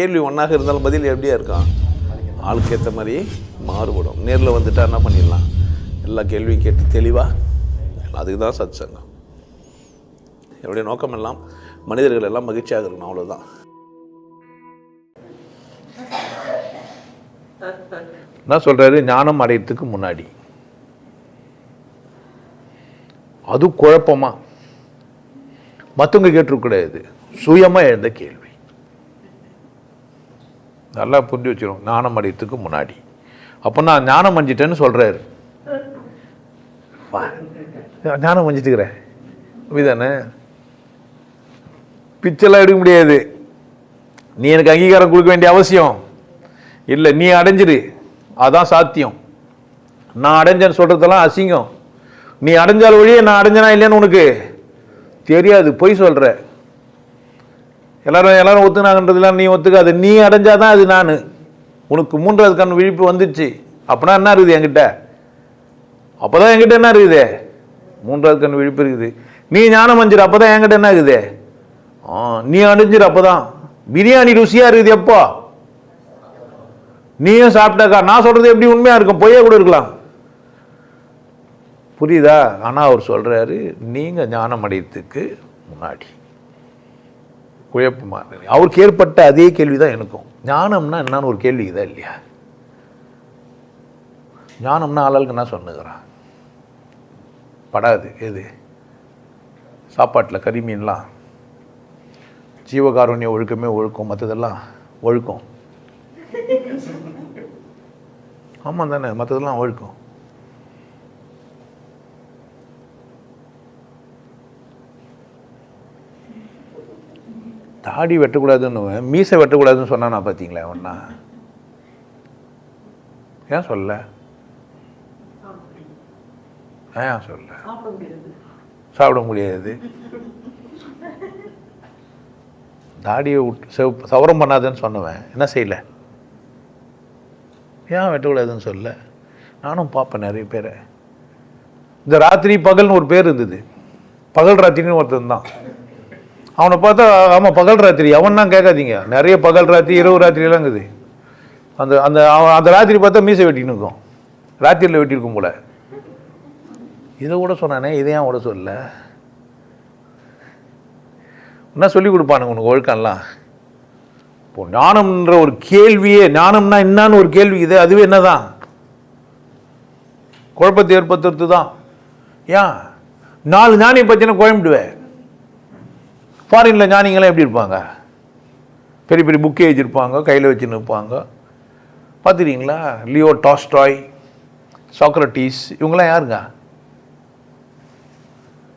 கேள்வி ஒன்றாக இருந்தாலும் பதில் எப்படியா இருக்கான் ஆளுக்கு ஏற்ற மாதிரி மாறுபடும். நேரில் வந்துட்டா என்ன பண்ணிடலாம்? எல்லா கேள்வியும் கேட்டு தெளிவாக அதுக்கு தான் சத் சங்கம் என்னுடைய நோக்கம் எல்லாம் மனிதர்கள் எல்லாம் மகிழ்ச்சியாக இருக்கணும் அவ்வளோதான் என்ன சொல்கிறாரு ஞானம் அடையிறதுக்கு முன்னாடி. அது குழப்பமா? மற்றவங்க கேட்டுருக்கூடாது சுயமாக எழுந்த கேள்வி. நல்லா புரிஞ்சு வச்சிடும் ஞானம் அடையத்துக்கு முன்னாடி. அப்போ நான் ஞானம் அஞ்சிட்டேன்னு சொல்கிறாரு ஞானம் அஞ்சிட்டுக்கிறேன் அப்படிதானே பிச்செல்லாம் எடுக்க முடியாது. நீ எனக்கு அங்கீகாரம் கொடுக்க வேண்டிய அவசியம். இல்லை நீ அடைஞ்சிரு அதான் சாத்தியம். நான் அடைஞ்சேன்னு சொல்கிறதெல்லாம் அசிங்கம். நீ அடைஞ்சால் வழியே நான் அடைஞ்சனா இல்லைன்னு உனக்கு தெரியாது. பொய் சொல்கிற எல்லாரும் எல்லாரும் ஒத்துனாங்கன்றதுலாம் நீ ஒத்துக்காது. நீ அடைஞ்சாதான் அது நான். உனக்கு மூன்றாவது கண் விழிப்பு வந்துச்சு. அப்படின்னா என்ன இருக்குது என்கிட்ட? அப்போ தான் என்கிட்ட என்ன இருக்குது? மூன்றாவது கண் விழிப்பு இருக்குது. நீ ஞானம் அஞ்சிரு அப்போ தான் என்கிட்ட என்ன இருக்குது? ஆ நீ அடைஞ்சிரு அப்போ தான் பிரியாணி ருசியாக இருக்குது எப்போ? நீயும் சாப்பிட்டாக்கா. நான் சொல்கிறது எப்படி உண்மையாக இருக்கும்? பொய்யே கூட இருக்கலாம். புரியுதா? ஆனால் அவர் சொல்கிறாரு நீங்கள் ஞானம் அடையத்துக்கு முன்னாடி. குழப்பமாக இருக்கு. அவருக்கு ஏற்பட்ட அதே கேள்வி தான் எனக்கும். ஞானம்னா என்னான்னு ஒரு கேள்வி இதாக இல்லையா? ஞானம்னா ஆளாளுக்கு என்ன சொன்னுக்கிறான் படாது. எது? சாப்பாட்டில் கறி மீன்லாம். ஜீவகாருண்ய ஒழுக்கமே ஒழுக்கம். மற்றதெல்லாம் ஒழுக்கம். ஆமாம் தானே. மற்றதெல்லாம் ஒழுக்கம். தாடி வெட்டக்கூடாதுன்னு மீசை வெட்டக்கூடாதுன்னு சொன்னானா பார்த்தீங்களா ஒன்றா ஏன் சொல்ல ஏன் சொல்ல சாப்பிட முடியாது. தாடியை விட்டு செவ் சவரம் பண்ணாதுன்னு சொன்னவன் என்ன செய்யல? ஏன் வெட்டக்கூடாதுன்னு சொல்ல நானும் பார்ப்பேன் நிறைய பேரை. இந்த ராத்திரி பகல்னு ஒரு பேர் இருந்தது. பகல் ராத்திரின்னு ஒருத்தன் தான். அவனை பார்த்தா ஆமாம் பகல் ராத்திரி. அவன் தான் கேட்காதீங்க. நிறைய பகல் ராத்திரி இரவு ராத்திரியெல்லாம் இருக்குது. அந்த அந்த அவன் அந்த ராத்திரி பார்த்தா மீசை வெட்டின்னு இருக்கும். ராத்திரியில் வெட்டியிருக்கும் போல. இதை கூட சொன்னானே இதை ஏன் கூட சொல்லல? என்ன சொல்லி கொடுப்பானுங்க உனக்கு ஒழுக்கம்லாம்? இப்போ ஞானம்ன்ற ஒரு கேள்வியே ஞானம்னா என்னான்னு ஒரு கேள்வி இது அதுவே என்னதான்? குழப்பத்தை ஏற்படுத்துறது தான் ஏன்? நாலு ஞானியை பற்றின கோயம்பிடுவேன் ஃபாரினில் ஞானிங்களாம் எப்படி இருப்பாங்க? பெரிய பெரிய புக்கே வச்சுருப்பாங்க கையில் வச்சு நிற்பாங்க பார்த்துருக்கீங்களா? லியோ டாஸ்டாய் சாக்ரட்டிஸ் இவங்களாம் யாருங்க?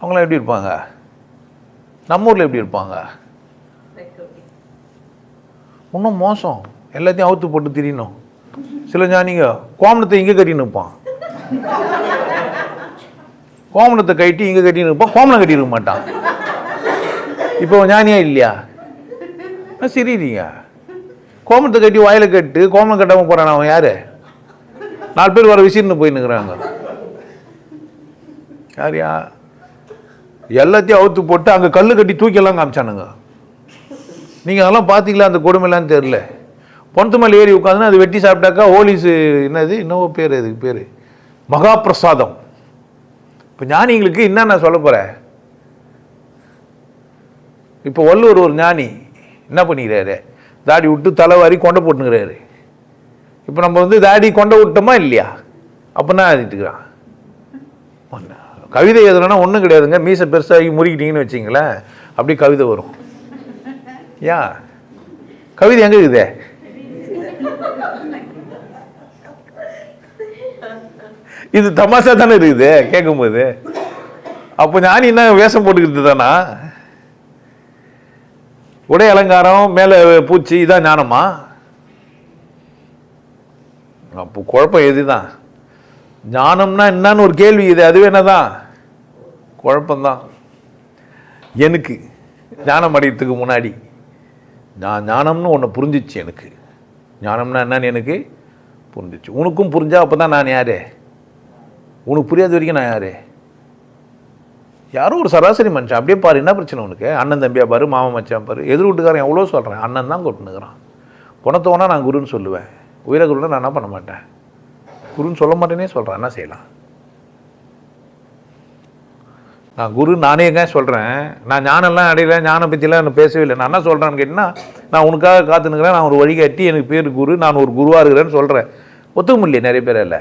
அவங்களாம் எப்படி இருப்பாங்க? நம்ம ஊரில் எப்படி இருப்பாங்க? இன்னும் மோசம். எல்லாத்தையும் அவுத்து போட்டு திரியணும். சில ஞானிங்க கோமணத்தை இங்கே கட்டி நிற்பான். கோமணத்தை கட்டி இங்கே கட்டி நிற்பான் கோமணம் கட்டி இருக்க மாட்டான். இப்போ ஞானியா இல்லையா? ஆ, சிரிக்கிறீங்க. கோமத்தை கட்டி வாயில கட்டு கோமம் கட்டாமல் போகிறான் அவன் யாரு? நாலு பேர் வர விசிறுன்னு போயின்னுக்குறாங்க யாரியா எல்லாத்தையும் அவுத்து போட்டு அங்கே கல் கட்டி தூக்கியெல்லாம் காமிச்சானுங்க. நீங்கள் அதெல்லாம் பார்த்தீங்களா அந்த கொடுமைலாம் தெரில பொணத்து மேலே ஏறி உட்காந்துன்னு அது வெட்டி சாப்பிட்டாக்கா ஹோலிஸு என்னது? இன்னவோ பேர் அதுக்கு பேர்? மகாபிரசாதம். இப்போ ஞானிங்களுக்கு என்ன நான் சொல்ல போகிறேன் இப்போ வள்ளுவர் ஒரு ஞானி என்ன பண்ணிக்கிறாரு? தாடி விட்டு தலைவாரி கொண்டை போட்டுங்கிறாரு இப்போ நம்ம வந்து தாடி கொண்டை விட்டோமா இல்லையா? அப்படின்னா எழுதிட்டுக்கிறான் கவிதை எதுனா ஒன்றும் கிடையாதுங்க. மீசை பெருசாகி முறிக்கிட்டீங்கன்னு வச்சிங்களேன் அப்படியே கவிதை வரும். யா? கவிதை எங்கே இருக்குதே? இது தமாஷா தானே இருக்குது கேட்கும்போது. அப்போ ஞானி என்ன வேஷம் போட்டுக்கிறது தானா உடை அலங்காரம் மேலே பூச்சி இதான் ஞானமா? அப்போ குழப்பம் எதுதான்? ஞானம்னா என்னன்னு ஒரு கேள்வி இது அதுவே என்னதான் குழப்பம்தான். எனக்கு ஞானம் அடையத்துக்கு முன்னாடி நான் ஞானம்னு ஒன்று புரிஞ்சிச்சு எனக்கு. ஞானம்னா என்னன்னு எனக்கு புரிஞ்சிச்சு. உனக்கும் புரிஞ்சால் அப்போ தான் நான் யார்? உனக்கு புரியாத வரைக்கும் நான் யார்? யாரோ ஒரு சராசரி மனுஷன். அப்படியே பாரு என்ன பிரச்சனை உனக்கு? அண்ணன் தம்பியாக பாரு மாமா மச்சான் பாரு. எதிர் வீட்டுக்காரன் எவ்வளோ சொல்கிறேன் அண்ணன் தான் கொட்டுனுக்குறான். குணத்தோனா நான் குருன்னு சொல்லுவேன். உயிரை குருன்னா நான் என்ன பண்ண மாட்டேன்? குருன்னு சொல்ல மாட்டேனே சொல்கிறேன் என்ன செய்யலாம்? நான் குரு நானே எங்க சொல்கிறேன் நான் ஞானம்லாம் அடையல ஞானம் பற்றிலாம் எனக்கு பேசவே இல்லை. நான் என்ன சொல்கிறேன்னு கேட்டிங்கன்னா நான் உனக்காக காத்துனுக்கிறேன். நான் ஒரு வழிகாட்டி எனக்கு பேர் குரு நான் ஒரு குருவாக இருக்கிறேன்னு சொல்கிறேன் ஒத்துக்க முடியல நிறைய பேர் இல்லை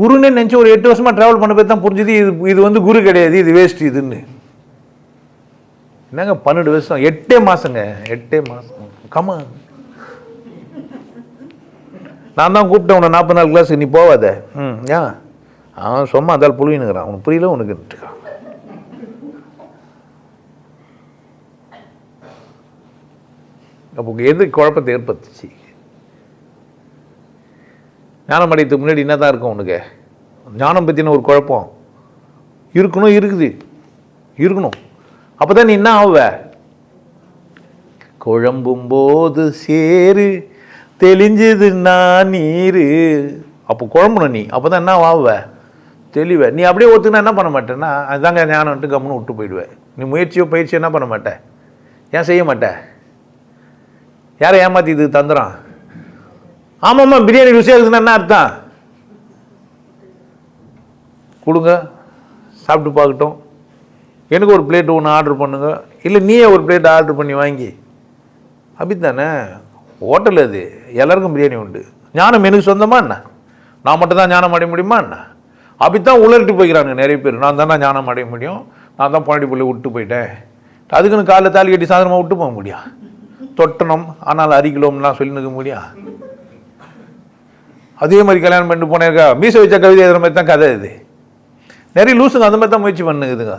குருன்னு நினச்சி ஒரு எட்டு வருஷமாக ட்ராவல் பண்ண போய் தான் புரிஞ்சுது. இது இது வந்து குரு கிடையாது. இது வேஸ்ட் இதுன்னு. என்னங்க பன்னெண்டு வருஷம்? எட்டே மாதங்க எட்டே மாதம் கமா நான் தான் கூப்பிட்டேன் உன்னை நாற்பது நாலு கிளாஸ் நீ போவாத. ம் ஏன் அவன் சும்மா அதால் புழுவினுங்கிறான். உனக்கு புரியல உனக்கு அப்போ எது குழப்பத்தை ஏற்படுத்துச்சு? ஞானம் அடையத்துக்கு முன்னாடி என்ன தான் இருக்கும் உனக்கு? ஞானம் பற்றின ஒரு குழப்பம். இருக்கணும் இருக்குது. இருக்கணும். அப்போ தான் நீ என்ன ஆவ? குழம்பும் போது சேரு தெளிஞ்சதுன்னா நீர். அப்போ குழம்பணும் நீ. அப்போ தான் என்ன ஆவ? தெளிவ. நீ அப்படியே ஒத்துக்கினா என்ன பண்ண மாட்டேன்னா அதுதாங்க ஞானம்ட்டு கம்முன்னு விட்டு போயிடுவேன் நீ முயற்சியோ பயிற்சியோ என்ன பண்ண மாட்டேன் ஏன் செய்ய மாட்டேன் யாரை ஏமாற்றி இது தந்துடான் ஆமாம்மா பிரியாணி ருசியாக இருக்குதுன்னா என்ன அர்த்தம்? கொடுங்க சாப்பிட்டு பார்க்கட்டும். எனக்கு ஒரு பிளேட் ஒன்று ஆர்டர் பண்ணுங்க. இல்லை நீயே ஒரு பிளேட் ஆர்டர் பண்ணி வாங்கி. அப்படித்தானே? ஹோட்டல் அது. எல்லாருக்கும் பிரியாணி உண்டு. ஞானம் எனக்கு சொந்தமா என்ன? நான் மட்டும் தான் ஞானம் அடைய முடியுமா என்ன? அப்படித்தான் உளறிட்டு போய்க்கிறாங்க நிறைய பேர். நான் தானே ஞானம் அடைய முடியும். நான் தான் பாண்டி பிள்ளை விட்டு போயிட்டேன். அதுக்குன்னு காலைல தாலி கட்டி சாதனமாக விட்டு போக முடியும் தொட்டணும். ஆனால் அரிக்கலோம்லாம் சொல்லி நிற்க முடியும் அதே மாதிரி கல்யாணம் பண்ணிட்டு போனேருக்கா மீச வச்ச கவிதை எழுதுற மாதிரி தான் கதை இது. நிறைய லூசுங்க அந்த மாதிரி தான் முயற்சி பண்ணுங்குதுங்க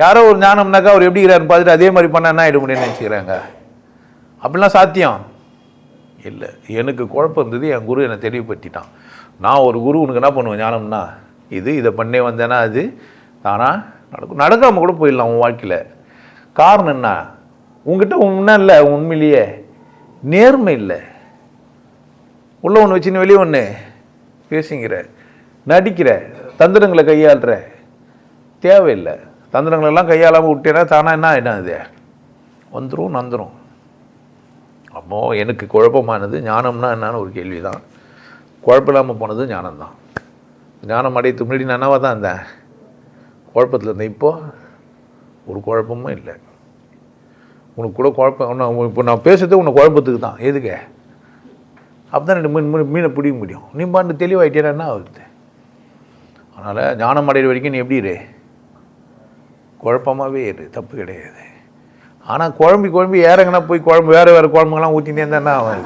யாரோ ஒரு ஞானம்னாக்கா அவர் எப்படி இருக்கிறாருன்னு பார்த்துட்டு அதே மாதிரி பண்ணால் என்ன ஆகிட முடியும்னு நினச்சிக்கிறாங்க. அப்படிலாம் சாத்தியம். இல்லை எனக்கு குழப்பம் இருந்தது. என் குரு என்னை தெளிவுபடுத்திட்டான். நான் ஒரு குரு உனக்கு என்ன பண்ணுவேன்? ஞானம்னா இது இதை பண்ணே வந்தேன்னா அது தானா? நடக்கும். நடக்காமல் கூட போயிடலாம் உன் வாழ்க்கையில். காரணம் என்ன? உங்ககிட்ட உண்மை இல்லை உண்மையிலேயே நேர்மை இல்லை. உள்ள ஒன்று வச்சுன்னு வெளியே ஒன்று பேசிங்கிற நடிக்கிற தந்திரங்களை கையாளுற. தேவையில்லை. தந்திரங்களெல்லாம் கையாளாமல் விட்டேன்னா தானா என்ன என்ன இது வந்துடும் நந்துடும் அப்போது எனக்கு குழப்பமானது ஞானம்னா என்னன்னு ஒரு கேள்வி தான் குழப்பம் இல்லாமல் போனது ஞானம்தான். ஞானம் அடையத்துக்கு முன்னாடி நான் தான் இருந்தேன்? குழப்பத்தில் இருந்தேன். இப்போது ஒரு குழப்பமும் இல்லை. உனக்கு கூட குழப்பம் இப்போ நான் பேசுறது உன்னை குழப்பத்துக்கு தான். எதுக்கு? அப்போ தான் ரெண்டு மீன் மீன் மீனை பிடிக்க முடியும். நீ பாண்டு தெளிவாயிட்டேன்னா என்ன ஆகுது? அதனால் ஞானம் அடைகிற வரைக்கும் நீ எப்படி இரு? குழப்பமாகவே இரு தப்பு கிடையாது. ஆனால் குழம்பி குழம்பி ஏறங்கன்னா போய் குழம்பு வேறு வேறு குழம்புங்கெல்லாம் ஊற்றினே இருந்தால் என்ன ஆகுது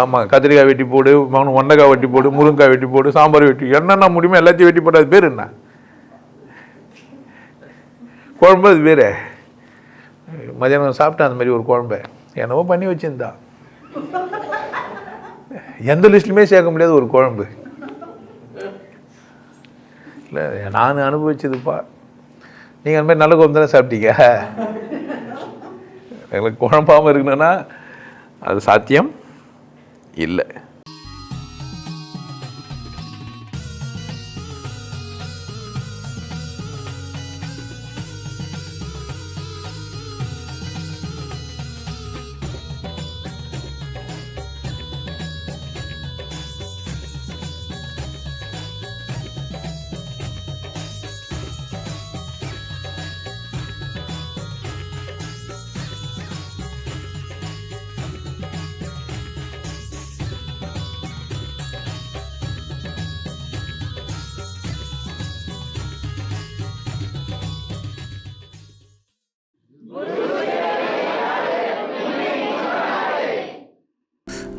ஆமாம் கத்திரிக்காய் வெட்டி போடு மகனு வெண்டைக்காய் வெட்டி போடு முருங்கைக்காய் வெட்டி போடு சாம்பார் வெட்டி என்னென்ன முடியுமோ எல்லாத்தையும் வெட்டி போட்டு அது பேர் என்ன? குழம்பு அது பேர் மதியானம் சாப்பிட்டேன் அந்த மாதிரி ஒரு குழம்பு. என்னவோ பண்ணி வச்சிருந்தா. எந்த லிஸ்ட்லையுமே சேர்க்க முடியாது ஒரு குழம்பு. இல்லை நான் அனுபவிச்சதுப்பா. நீங்கள் அந்த மாதிரி நல்ல குழம்பு தானே சாப்பிட்டீங்க. எங்களுக்கு குழம்பாமல் இருக்கணும்னா அது சாத்தியம் இல்லை.